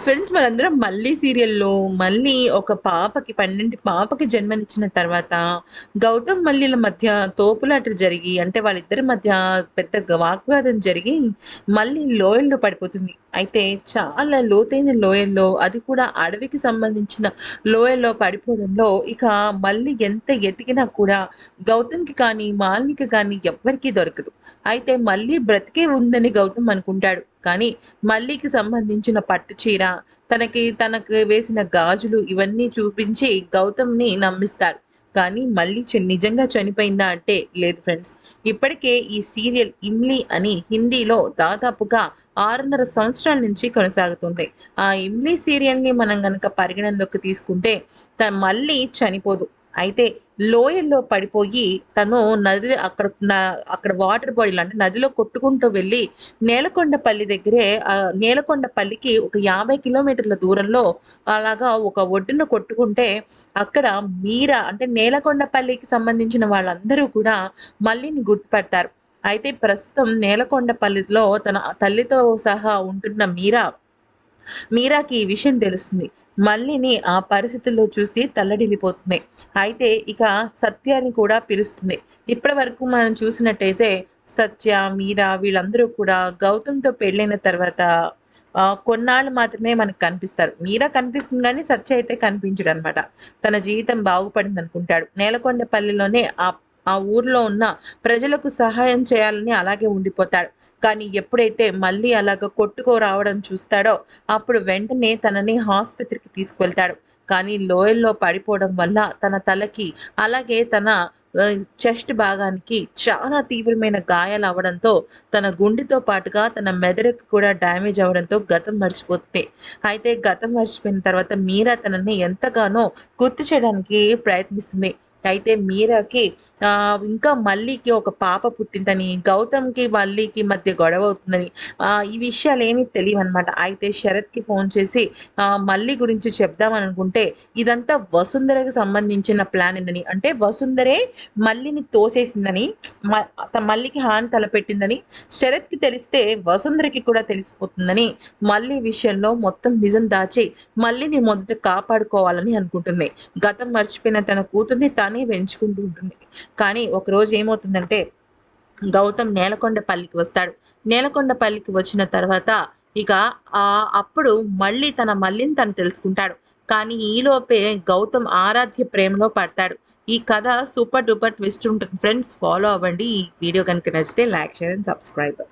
Friends మనందరం మళ్ళీ సీరియల్‌లో మళ్ళీ ఒక పాపకి పన్నెండు పాపకి జన్మనిచ్చిన తర్వాత గౌతమ్ మల్లిల మధ్య తోపులాట జరిగి అంటే వాళ్ళిద్దరి మధ్య పెద్ద వాగ్వాదం జరిగి మళ్ళీ లోయల్లో పడిపోతుంది. అయితే చాలా లోతైన లోయల్లో అది కూడా అడవికి సంబంధించిన లోయల్లో పడిపోవడంలో ఇక మళ్ళీ ఎంత ఎతికినా కూడా గౌతమ్‌కి కానీ, మాలినికి కానీ ఎవ్వరికీ దొరకదు. అయితే మళ్ళీ బ్రతికే ఉందని గౌతమ్ అనుకుంటాడు. కానీ మల్లికి సంబంధించిన పట్టు చీర, తనకి తనకు వేసిన గాజులు ఇవన్నీ చూపించి గౌతమ్‌ని నమ్మిస్తారు. కానీ మళ్ళీ చ నిజంగా చనిపోయిందా అంటే లేదు ఫ్రెండ్స్. ఇప్పటికే ఈ సీరియల్ 'ఇమ్లీ' అని హిందీలో దాదాపుగా 6:30 సంవత్సరాల నుంచి కొనసాగుతుంది. ఆ 'ఇమ్లీ' సీరియల్‌ని మనం గనక పరిగణనలోకి తీసుకుంటే త మళ్ళీ చనిపోదు. అయితే లోయల్లో పడిపోయి తను నది అక్కడ అక్కడ వాటర్ బాడీలు అంటే నదిలో కొట్టుకుంటూ వెళ్ళి నేలకొండపల్లి దగ్గరే నేలకొండపల్లికి ఒక 50 కిలోమీటర్ల దూరంలో అలాగా ఒక ఒడ్డున కొట్టుకుంటే అక్కడ మీరా అంటే నేలకొండపల్లికి సంబంధించిన వాళ్ళందరూ కూడా మళ్ళీని గుర్తుపడతారు. అయితే ప్రస్తుతం నేలకొండపల్లిలో తన తల్లితో సహా ఉంటున్న మీరా మీరాకి ఈ విషయం తెలుస్తుంది. మల్లిని ఆ పరిస్థితుల్లో చూసి తల్లడిల్లిపోతుంది. అయితే ఇక సత్యాన్ని కూడా పిలుస్తుంది. ఇప్పటి వరకు మనం చూసినట్టయితే సత్య, మీరా వీళ్ళందరూ కూడా గౌతమ్‌తో పెళ్ళైన తర్వాత కొన్నాళ్ళు మాత్రమే మనకు కనిపిస్తారు. మీరా కనిపిస్తుంది కానీ సత్య అయితే కనిపించడనమాట. తన జీవితం బాగుపడిందనుకుంటాడు. నేలకొండపల్లిలోనే ఆ ఆ ఊర్లో ఉన్న ప్రజలకు సహాయం చేయాలని అలాగే ఉండిపోతాడు. కానీ ఎప్పుడైతే మళ్ళీ అలాగా కొట్టుకు రావడం చూస్తాడో అప్పుడు వెంటనే తనని ఆసుపత్రికి తీసుకువెళ్తాడు. కానీ లోయల్లో పడిపోవడం వల్ల తన తలకి అలాగే తన చెస్ట్ భాగానికి చాలా తీవ్రమైన గాయాలు అవడంతో తన గుండెతో పాటుగా తన మెదడుకు కూడా డ్యామేజ్ అవడంతో గతం మర్చిపోతుంది. అయితే గతం మర్చిపోయిన తర్వాత మీరా తనని ఎంతగానో గుర్తు చేయడానికి ప్రయత్నిస్తుంది. అయితే మీరాకి ఇంకా మల్లికి ఒక పాప పుట్టిందని, గౌతమ్‌కి, మల్లికి మధ్య గొడవ అవుతుందని ఆహ్, ఈ తెలియవు తెలీవనమాట. అయితే శరత్‌కి ఫోన్ చేసి మల్లి గురించి చెప్దామననుకుంటే ఇదంతా వసుంధరకు సంబంధించిన ప్లాన్ ఏంటని అంటే వసుంధరే మల్లిని తోసేసిందని మ మల్లికి హాని తలపెట్టిందని శరత్‌కి తెలిస్తే వసుంధరకి కూడా తెలిసిపోతుందని మల్లి విషయంలో మొత్తం నిజం దాచి మల్లిని మొదట కాపాడుకోవాలని అనుకుంటుంది. గతం మర్చిపోయిన తన కూతుర్ని తాను పెంచుకుంటూ ఉంటుంది. కానీ ఒకరోజు ఏమవుతుందంటే గౌతమ్ నేలకొండపల్లికి వస్తాడు. నేలకొండపల్లికి వచ్చిన తర్వాత ఇక ఆ అప్పుడు మళ్ళీ తన మల్లిని తను తెలుసుకుంటాడు. కానీ ఈలోపే గౌతమ్ ఆరాధ్య ప్రేమలో పడతాడు. ఈ కథ సూపర్ డూపర్ ట్విస్ట్ ఉంటుంది ఫ్రెండ్స్. ఫాలో అవ్వండి. ఈ వీడియో కనుక నచ్చితే లైక్, షేర్ అండ్ సబ్స్క్రైబ్.